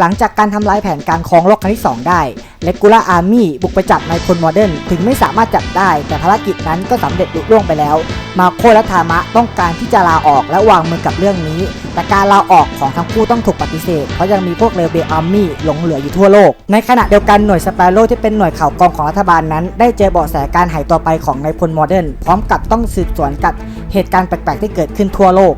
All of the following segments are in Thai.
หลังจากการทำลายแผนการครองโลกครั้งที่ 2 ได้เลกูล่าอาร์มี่บุกไปจับนายพลโมเดิร์นถึงไม่สามารถจับได้ แต่ภารกิจนั้นก็สำเร็จลุล่วงไปแล้ว มาโคและทามะต้องการที่จะลาออกและวางมือกับเรื่องนี้ แต่การลาออกของทั้งคู่ต้องถูกปฏิเสธ เพราะยังมีพวกเรเบลอาร์มี่หลงเหลืออยู่ทั่วโลก ในขณะเดียวกันหน่วยสเปโร่ที่เป็นหน่วยข่าวกองของรัฐบาลนั้น ได้เจอเบาะแสการหายตัวไปของนายพลโมเดิร์นพร้อมกับต้องสืบสวนกับเหตุการณ์แปลกๆที่เกิดขึ้นทั่วโลก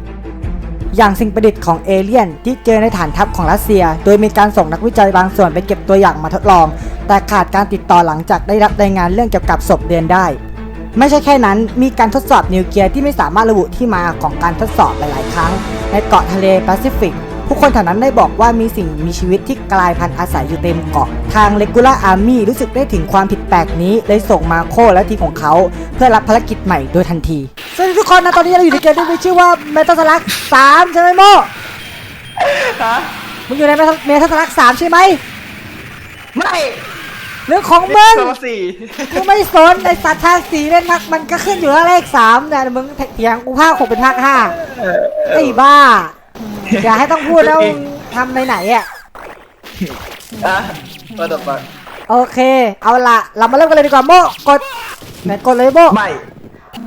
อย่างสิ่งประดิษฐ์ของเอเลี่ยน ที่เจอในฐานทัพของรัสเซีย โดยมีการส่งนักวิจัยบางส่วนไปเก็บตัวอย่างมาทดลอง แต่ขาดการติดต่อหลังจากได้รับรายงานเรื่องเกี่ยวกับศพเดือนได้ ไม่ใช่แค่นั้น มีการทดสอบนิวเคลียร์ที่ไม่สามารถระบุที่มาของการทดสอบหลาย ๆ ครั้ง ในเกาะทะเลแปซิฟิกผู้คนแถวนั้นได้บอกว่ามีสิ่งมีชีวิตที่กลายพันธุ์อาศัยอยู่เต็มเกาะ ทางเลกูล่าอาร์มี่รู้สึกได้ถึงความผิดแปลกนี้เลยส่งมาโคและทีมของเขา เพื่อรับภารกิจใหม่โดยทันที สวัสดีทุกคนนะตอนนี้เราอยู่ในเกมที่มีชื่อว่าเมทัลสลักสามใช่ไหมโมฮะมึงอยู่ในเมทัลสลักสามใช่ไหมไม่เรื่องของมึงโซสี่กูไม่สนไอสัตว์ทางสีเล่นนักมันก็ขึ้นอยู่แล้วเลขสามเนี่ยมึงเถียงกูภาคหกเป็นภาคห้าเออไอ้บ้าอย่าให้ต้องพูดแล้วทำในไหนอะอะมาดกมาโอเค เอาละเรามาเริ่มกันเลยดีกว่าโมกดไหนกดเลยโมไม่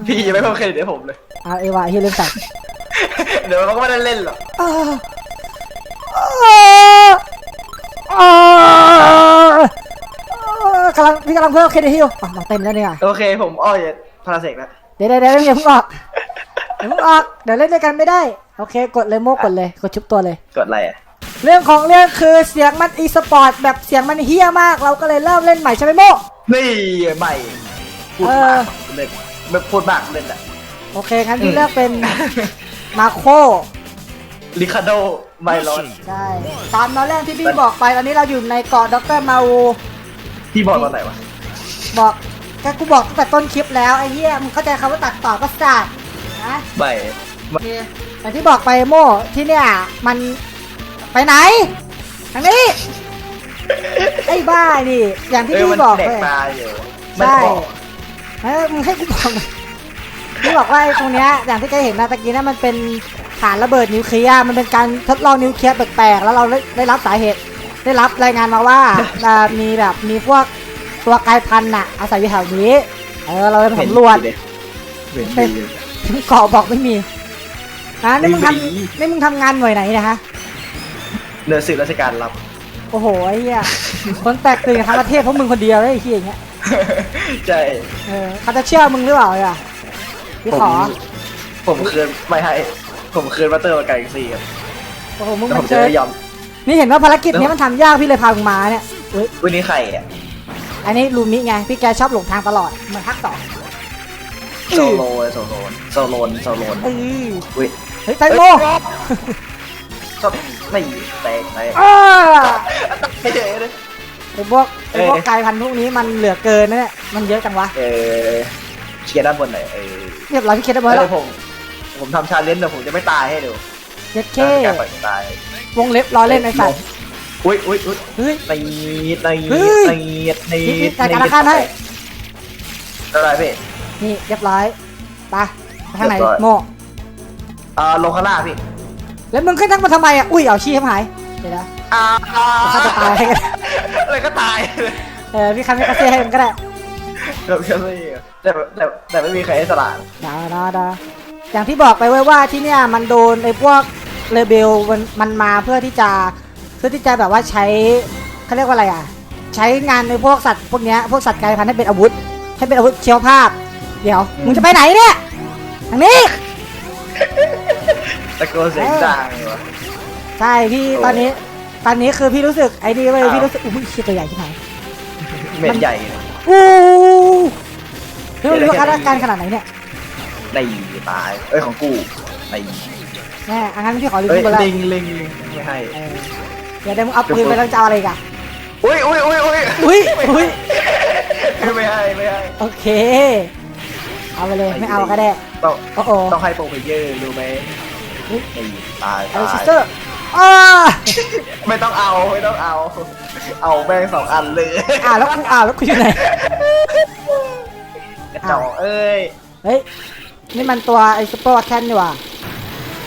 พี่ยังไม่เพิ่มเครดิตให้ผมเลย เอาเอวาเฮียเล่นใส่เดี๋ยวมันก็ไม่ได้เล่นหรอกอ้าวอ้าวอ้าวกำลังพี่กำลังเพิ่มเครดิตให้อยู่อะมาเต็มแล้วเนี่ยโอเคผมอ้อยพาราเซกแล้วเดี๋ยวเดี๋ยวเดี๋ยวอย่าเพิ่งออกอย่าเพิ่งออกเดี๋ยวเล่นด้วยกันไม่ได้ โอเค กดเลยโมกดเลยกดชุบตัวเลย กดอะไรอะเรื่องของเรื่องคือเสียงมันอีสปอร์ตแบบเสียงมันเฮี้ยมาก เราก็เลยเริ่มเล่นใหม่ใช่ไหมโม นี่ใหม่พูดเอมาอกเล่น ไม่พูดมากเล่นแหละโอเคงั้นพี่เลือกเป็นมาโคลิคาโดไมลอน ใช่ตอนตอนแรกที่พี่บอกไปตอนนี้เราอยู่ในเกาะดรมาอูพี่บอกตอนไหนวะ บอกก็กูบอกตั้งแต่ต้นคลิปแล้วไอ้เหี้ยมึงเข้าใจคำว่าตัดต่อประสาทนะไม่โอเคแต่ที่บอกไปโมที่เนี่ยมันไปไหนทางนี้ ไอ้บ้านี่ อย่างที่เออพี่มันบอกแดกไปตาอยู่มันใช่บอก เออมึงให้กูบอกหน่อยพี่บอกว่าไอ้ตรงเนี้ยอย่างที่แกเห็นนะตะกี้นะมันเป็นฐานระเบิดนิวเคลียร์มันเป็นการทดลองนิวเคลียร์แปลกๆแล้วเราได้ได้รับสาเหตุ ได้รับรายงานมาว่าอ่ามีแบบมีพวกตัวกลายพันธุ์น่ะอาศัยอยู่แถวนี้เออเราไปสำรวจ เห็นเป็ดีนเลยถึงเกาะบอกไม่มีนะนี่มึงทไม่มีำนี่มึงทำงานหน่วยไหนเนะฮะเนื้อสื่อราชการรับ โอ้โหไอ้เหี้ย คนแตกตื่นทั้งประเทศเพราะมึงคนเดียวเลยไอ้เหี้ยอย่างเงี้ย ใช่เออเขาจะเชื่อมึงหรือเปล่าอะพี่ขอผมคืนไม่ให้ ผมคืนมาเตอร์มาไก่ซีครับโอ้โหมึงแต่ผมัมนจะเจอไม่ยอม นี่เห็นว่าภารกิจนี้มันทำยากพี่เลยพามึงมาเนี่ยเฮ้ยวันนี้ใครอะอันนี้ลูมิไงพี่แกชอบหลงทางตลอดเหมือนภาคสองโซโลโซโลนโซโลนโซโลนเอออุ้ยเฮ้ยไตโมชอบไม่แตกแตกอ้า ไม่เฉยเลย ไอ้พวกไอ้พวกเอ้ยกลายพันธุ์พวกนี้มันเหลือเกินนะเนี่ยมันเยอะจังวะเออเคลียร์ด้านบนหน่อยเออเรียบร้อยพี่เคสได้เอเบอร์อแล้วผม ผมทำชาเลนจ์แต่ผมจะไม่ตายให้ดูเจ็ดเคการปล่อยตายวงเล็บล้อเล่นไอ้สัตว์อุ้ยอุ้ยอุ้ยเฮ้ย ตีตีเฮ้ย ตีตีพี่พี่จัดการอาคารให้อะไรพี่ นี่เรียบร้อยไปไปทางไหนเรียบร้อย โมอ่าลงข้างล่างพี่แล้วมึงขึ้นทั้งมาทำไมอะอุ้ยเอาชี้ให้หายเดี๋ยวนะอ่าเขาจะตายให้กัน อะไรก็ตายเลยเออพี่คันไม่กระเซ่ให้มึงก็ได้แบบแค่ไม่แต่แต่แต่ไม่มีใครให้สลาดดาดาดาอย่างที่บอกไปไว้ว่าที่เนี่ยมันโดนไอ้พวกเรเบลมันมันมาเพื่อที่จะเพื่อที่จะแบบว่าใช้เขาเรียกว่าอะไรอะ ใช้งานในพวกสัตว์พวกเนี้ยพวกสัตว์กลายพันธุ์ให้เป็นอาวุธ ให้เป็นอาวุธเชียวภาพ เดี๋ยวมึงจะไปไหนเนี่ยทางนี้ตะโกนเสียงดังเลยวะใช่พี่โอ้ตอนนี้ ตอนนี้คือพี่รู้สึกไอ้นี่เว้ยอ้าว พี่รู้สึกอุ้ยคิดตัวใหญ่ที่ไหนเม็ดใหญ่อู้พี่รู้ว่าอาการขนาดไหนเนี่ยในตาย เอ้ยของกูในแน่อันนั้นพี่ขอรีเอ้ยวิวไปแล้วลิงลิงลิงไม่ให้เออเดี๋ยวเดี๋ยวมึงเอาปืนไปแล้วจะเอาอะไรอีกันอุ้ยอุ้ยอุ้ยอุ้ยอุ้ยอุ้ยไม่ให้ไม่ให้โอเค เอาไปเลยไม่เอาก็ได้ ต้องโอ้โห ต้องให้โปรเพลเยอร์รู้ไหมเฮ้ยในตายไอ้ตาซิยสเตอร์ อ้าไม่ต้องเอาไม่ต้องเอา เอาแม่งสองอันเลยอ่าแล้วกูอ่าแล้วกูอยู่ไหน กระจอกเอ้ยเฮ้ย นี่มันตัวไอ้ซุปเปอร์วัคแคนนี่หว่า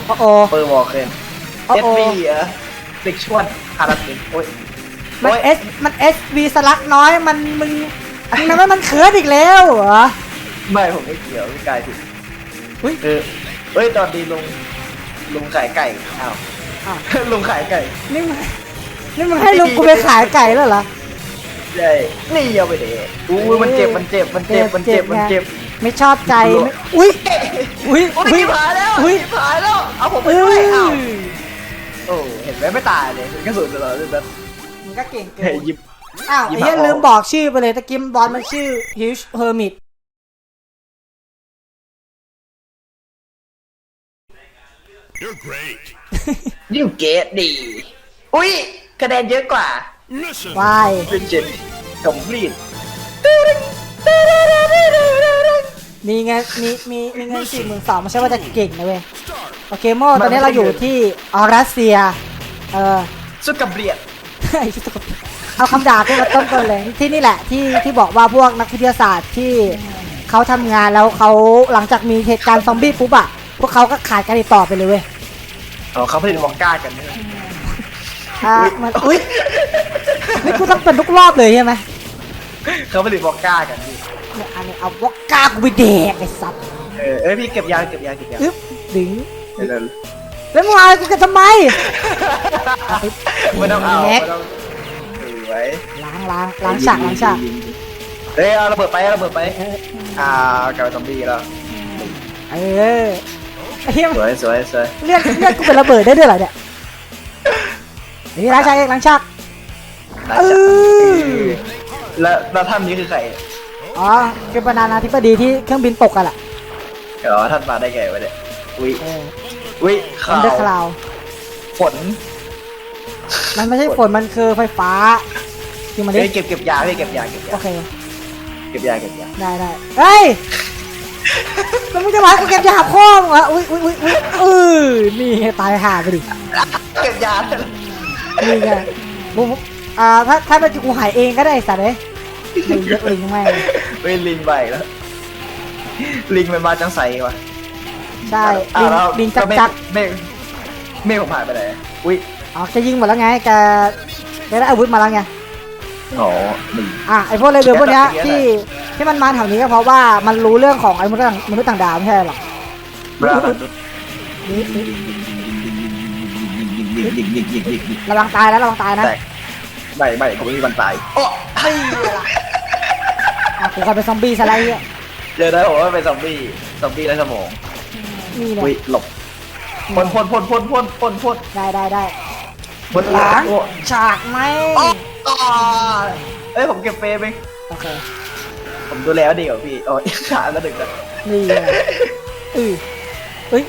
โอ้โหเปิดวอลเคนโอ้เอฟโหบีเหรอเด็กชวนคาราเต้โอ้ยมันโอ้ยเอสมันเอสวีสลักน้อย มันมึงมึงทำให้มันเคิร์ดอีกแล้วเหรอ ไม่ผมไม่เกี่ยวพี่กายผิดอุ๊ย เออเอ้ยตอนดีลุงลุงขายไก่อ้าว อ้าวลุงขายไก่นี่มึงนี่มึงให้ลูกกูไปขายไก่แล้วเหรอใช่นี่เอาไปเด็อู้ยมันเจ็บมันเจ็บมันเจ็บมันเจ็บมันเจ็บ ไม่ชอบใจไม่อุ้ยอุ้ยโอ้ยอุ้ยผายแล้วอุ้ยผายแล้วเอาผมไปเอด้วยออ้าวโอ้เห็นไหมไม่ตายเลยกระสุนตลอดเลยแบบมึงก็เก่งเกิเฮ้ยนหยิบอ้าวหยิไอ้บเหี้ยหาลืมบอกชื่อไปเลยตะกิมบอลมันชื่อ Huge Hermit You're great. ยูเกตดี อุ้ยคะแนนเยอะกว่า Mission วายเป็นเจ็ดคอมพลีทมีเงินมีมีมีเงินสี่หมื่นสองไม่ใช่ว่าจะเก่งนะเว้ยโอเคโมตอนนี้เราอยู่ที่ออรัสเซีย เออ สุดกับเบียดไอ้ที่ตกเอาคำด่าขึ้นมาต้นต้นเลยที่นี่แหละที่ที่บอกว่าพวกนักวิทยาศาสตร์ที่เขาทำงานแล้วเขาหลังจากมีเหตุการณ์ซอมบี้ปุ๊บอะพวกเขาก็ขาดการติดต่อไปเลยเว้ย อ๋อเขาผลิตวองก้ากันเนี่ยอ่ามันอุ้ยนี่กูต้องเป็นทุกรอบเลยใช่ไหมเขาผลิตวองก้ากันพี่เนี่ยอันนี้เอาวอกกากูไปแดกไอ้สัตว์เออเอ้ยพี่เก็บยาเก็บยาเก็บยาอึ๊บดึงเดี๋ยวแล้วมึงเอาอะไรกูกันทำไมไม่ต้องเอาแม็ไม่กต้องถือไว้ล้างล้างล้างฉากล้างฉากเอ้ยเอาระเบิดไปเอาระเบิดไปเอออ่ากลายเป็นซอมบี้แล้ว เออ ไอ้เหี้ยสวยสวยสวยเรียกเรียกกูเป็นระเบิดได้ด้วยเหรอเนี่ยนี่ล้างฉากเองล้างฉากน่าเอจะอแล้วแล้วท่านนี้คือใครอ๋อคือประธานาธิบดีที่เครื่องบินตกกันแหละอ๋อท่านมาได้ไงวะเนี่ยอุ้ยเอออุ้ยอัข่านเดอร์วคลาวฝน มันไม่ใช่ฝนมันคือไฟฟ้าคือมันเฮ้ได้ยเก็บเก็บยาพี่เก็บยาเก็บยาโอเคเก็บยาเก็บยาได้ได้เฮ้ย แล้วมึงจะมาให้กูเก็บยาพ่อมึงเหรออุ้ยอุ้ยอุ้ยอุ้ยเออนี่ไงตายห่าไปดิ เก็บยานี่ไงบุมอ่าถ้าถ้าเป็นกูหายเองก็ได้ไอ้สัตว์เอ้ยไม่ยกลิงไม่เฮ้ยลิงไปแล้ว ลิงมันมาจังใสวะใช่อ้าลิวงแล้วลิงจักเมฆจักเมฆเมฆผมหายไปไหนอุ้ยอ๋อแกยิงหมดแล้วไงแกแกได้อาวุธมาแล้วไงอ๋อหนึ่ง อะไอพวกเลเวลพวกเนี้ยแกตัดอย่างเงี้ยที่ ที่มันมาแถวนี้ก็เพราะว่ามันรู้เรื่องของไอ้มนุษย์ต่างมนุษย์ต่างดาวไม่ใช่หรอกบราบันนี่นี่ยิงยิงยิงยิงยิงยิงระวังตายนะระวังตายนะแตกไม่ไม่ผมไม่มีวันตายโอ้อะกูกลายเป็นซอมบี้ซะแล้วไอ้เหี้ยเจอได้ผมว่าเป็นซอมบี้ซอมบี้ในสมองนี่เลอุ้ยยหลบพ่นพ่นพ่นพ่นพ่นพ่นพ่นได้ได้ได้พ่นล้างโอ้ฉากไหม อ๋อเอ้ยผมเก็บเฟรมเองโอเค ผมดูแลดีกว่าพี่โอ้ยขาแล้วหนึ่งนะนี่เลยอือเอ้ย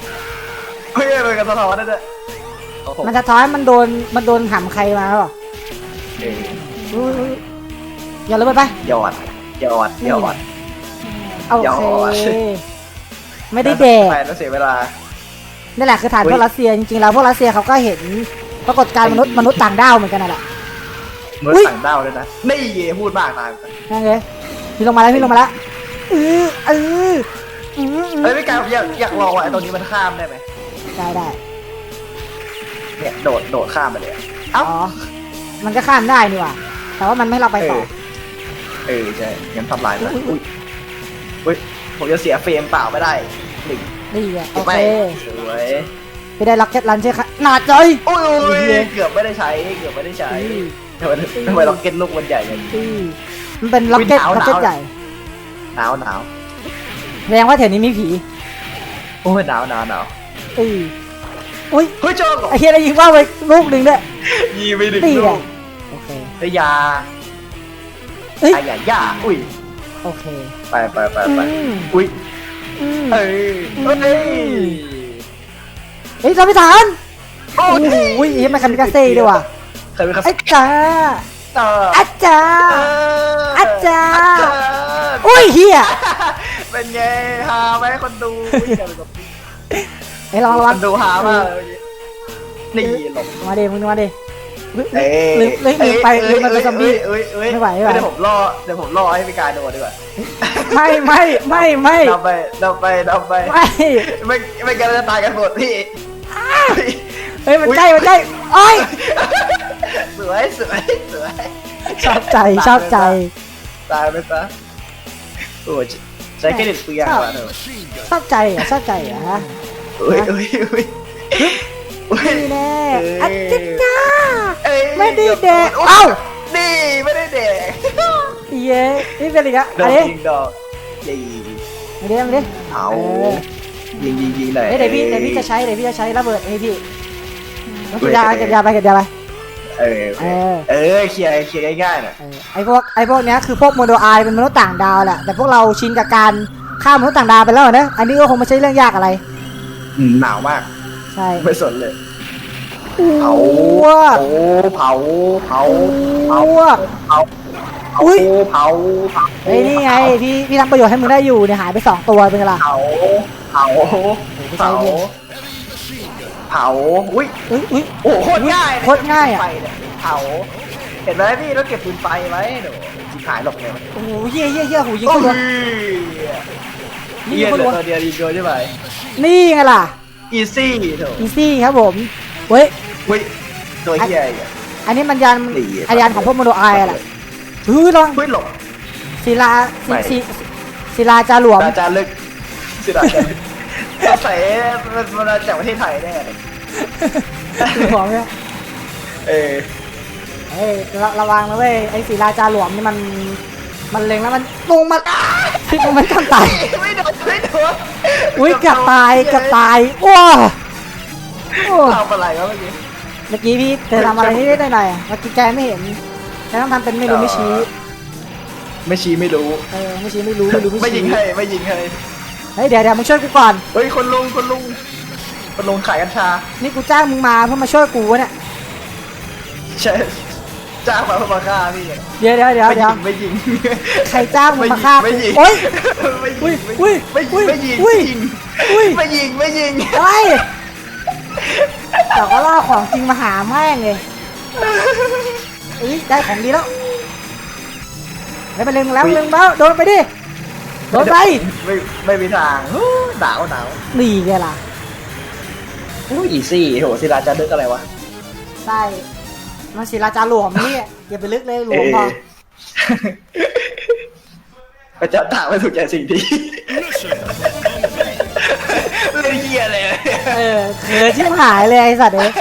เฮ้ยมันกันสะท้อนได้ด้วยโอ้โหมันจะท้อนมันโดนมันโดนหำใครมาหรอเอออุ้ยอุ้ยอย่าระเบิดไป ยอดยอดยอดโออย่าเคเอาอะไม่ได้แดก ไปแล้วเสียเวลานี่แหละคือฐานอุ๊พวยกรัสเซียจริงๆแล้วพวกรัสเซียเขาก็เห็นปรากฏการณ์มนุษย์มนุษย์ต่างดาวเหมือนกันน่ะแหละ เมื่ออุ๊ย สั่งดาวเลยนะ นี่เย่พูดมากตายนั่นเลย พี่ลงมาแล้วพี่ลงมาแล้วเออเอออืออือเฮ้ยพี่กายผมอยากอยากลองว่าไอ้ตรงนี้มันข้ามได้ไหมได้ได้เนี่ยโดดโดดข้ามไปเลยอะเอ้าอ๋อมันก็ข้ามได้นี่หว่าแต่ว่ามันไม่ให้เราไปต่อ เออใช่งั้นทำลายไปอุ้ยอุ้ยผมจะเสียเฟรมเปล่าไม่ได้หนึ่งนี่ไงโอไม่เคสวยไปได้ล็อกเก็ตลันใช่ค่ะหนาใจอุ้ยดีเลยเกือบไม่ได้ใช้เกือบไม่ได้ใช้อือทำไมทำไมล็อกเก็ตลูกมันใหญ่กันอือ มันเป็นล็อกเก็ตอุ๊ยหนาวล็อกเก็ตหนาวใหญ่หนาวหนาวแสดงว่าแถวนี้มีผีโอ้ยหนาวหนาวหนาวอืออุ้ยเฮ้ยเจอเหรอไอ้เฮียได้ยิงว่าวไปลูกหนึ่งด้วยยีไปหนึ่งนี่ลูแหละกโอเคเฮ้ยยาเอ้ยไอ้ยาย่าอุ้ยโอเค ไปไปไปไปอืมอุ้ยอืมเอ้ยเอ้ยเฮ้ยจอมพิธานโอ้โอ้โหเฮ้ยมันคามิกาเซ่ด้วยว่ะเคยเป็นคาไอ้จ้าเตอร์อาจารย์อา จารย์อุ้ยเฮียเป็นไงฮาไหมคนดูอุ้ยเดี๋ยวไปกับไอ้ยลองระควังนดูฮามากเลยนี่หลบมาดิมึงมาดิเฮ้ยเอ้ยลืมลืมลืมไปลืมไปเป็นซอมบี้เอ้ยเอ้ยไม่ไหวไม่ไหวเดี๋ยวผมล่อเดี๋ยวผมล่อให้พี่กายโดนดีกว่าไม่ไม่ไม่ไม่นำไปนำไปนำไปไม่ไม่ไม่กันจะตายกันหมดพี่เฮ้ยมันใกล้มันใกล้โอ้ยสวยสวยสวยชอบใจชอบใจ ตายไปซะโอ้ยใช้เครดิตปืนยางกว่าเถอะ Machine gun. ชอบใจเหรอะชอบใจเหรอะฮะอุ้ยอุ้ยอุ้ยอุ้ยนี่แน่เอ้ยอัจฉริยะเอ้ยไม่ได้แดกโยเอ้านี่ไม่ได้เด็กเย้นี่เป็นอีกอะดออักนนี้ยิงดอกยิงมาดิมาดิเอาเออยิงยิงยิงเลยเฮ้ยเดี๋ยวพี่เดี๋ยวพี่จะใช้เดี๋ยวพี่จะใช้ระเบิดให้พี่เว้เก็บยยาเก็บยาไปเก็บยาไป เออเออ เออเคลียร์เคลียร์ง่ายๆหน่อยเออไอพวกไอพวกเนี้ยคือพวกโมโดไอเป็นมนุษย์ต่างดาวแหละแต่พวกเราชินกับการข้ามมนุษย์ต่างดาวไปแล้วนะอันนี้ก็คงไม่ใช่เรื่องยากอะไร อืมหนาวมาก ใช่ไม่สนเลยอ้เผาวก เผา เผา เผา อ้วกเผา อุ๊ย เผา เผาไอ้ยนี่ไงพี่พี่ทำประโยชน์ให้มึงได้อยู่เนี่ยหายไปสองตัวเป็นไงล่ะ เผา เผา เผา เผา อุ้ยอุ้ยอุ้ยโอ้โหโคตรง่ายโคตรง่ายอะไฟเนี่ยเผา เห็นไหมพี่ต้องเก็บปืนไฟไว้เดี๋ยวจีขายหลบเลยโอ้โหเฮี้ยเฮี้ยเฮี้ยหูยิงโอ้เข้ารัวยนี่เยี่ยิยงเหเข้าลืรัอวตัวเดียวดีโดยใช่ไหมนี่ไงล่ะอีซี่เถอะอีซี่ครับผมเฮ้ยเฮ้ยตัวเฮียอีกอะอันนี้มันยานดีอายันของพวกโมโดไอแหละเฮ้ยลองเฮ้ยหลบ ศิลาไม่ ศิศิศิลาจาหลวม อาจารย์ลึกสิดาจารย์ลึก สงสัยมันมันมาจากประเทศไทยแน่เลยหลวมเนี่ยเออเฮ้ยระระวังนะเว้ยไอ้ศิลาจาหลวมนี่มันมันเล็งแล้วมันลงมาพิษมันกันตายไม่โดนไม่โดนอุ้ยเกือบตายเกือบตายว้าโอ้ทำอะไรวะเมื่อกี้เมื่อกี้พี่เธอทำอะไรนิดๆหน่อยๆอะเมื่อกี้แกไม่เห็นแกต้องทำเป็นไม่รู้ไม่ชี้ ไม่ชี้ไม่รู้ เออไม่ชี้ไม่รู้ไม่รู้ไม่ไม่ยิงชี้ให้ไม่ยิงให้ เฮ้ยเดี๋ยวเดี๋ยวมึงช่วยกูก่อน เฮ้ยคนลุงคนลุงคนลุงขายกัญชา นี่กูจ้างมึงมาเพื่อมาช่วยกูวะเนี่ย ใช่จ้างมาเพื่อมาฆ่าพี่เดี๋ยวเดี๋ยวเดี๋ยวไม่เดี๋ยิยวงไม่ยิงใครจ้างมึงมาฆ่าไม่กูยิงโอ๊ย ไม่อุ้ยิยงอุ้ย ไม่ยิงไม่ยิงอุ้ยอุ้ยไม่ยิงไม่ยิงอะไรแต่ก็ล่าของจริงมาหาแม่งเลยเอ้ยได้ของดีแล้วไม่เป็นเรื่องแล้วเรื่องแล้วโดนไปดิ โดนไปไม่ไม่มีทางฮู้หนาวหนาวนี่ไงล่ะอู้อีซี่โหศิลาจะนึกอะไรวะ ใช่มันศิลาจาหลวมนี่อย่าไปลึกเลยหลวมพอพระเจ้าตากไม่ถูกใจสิ่งที่ Mission เล่นเฮียเลยเออเขินชิบหายเลยไอ้สัตว์เอ้ย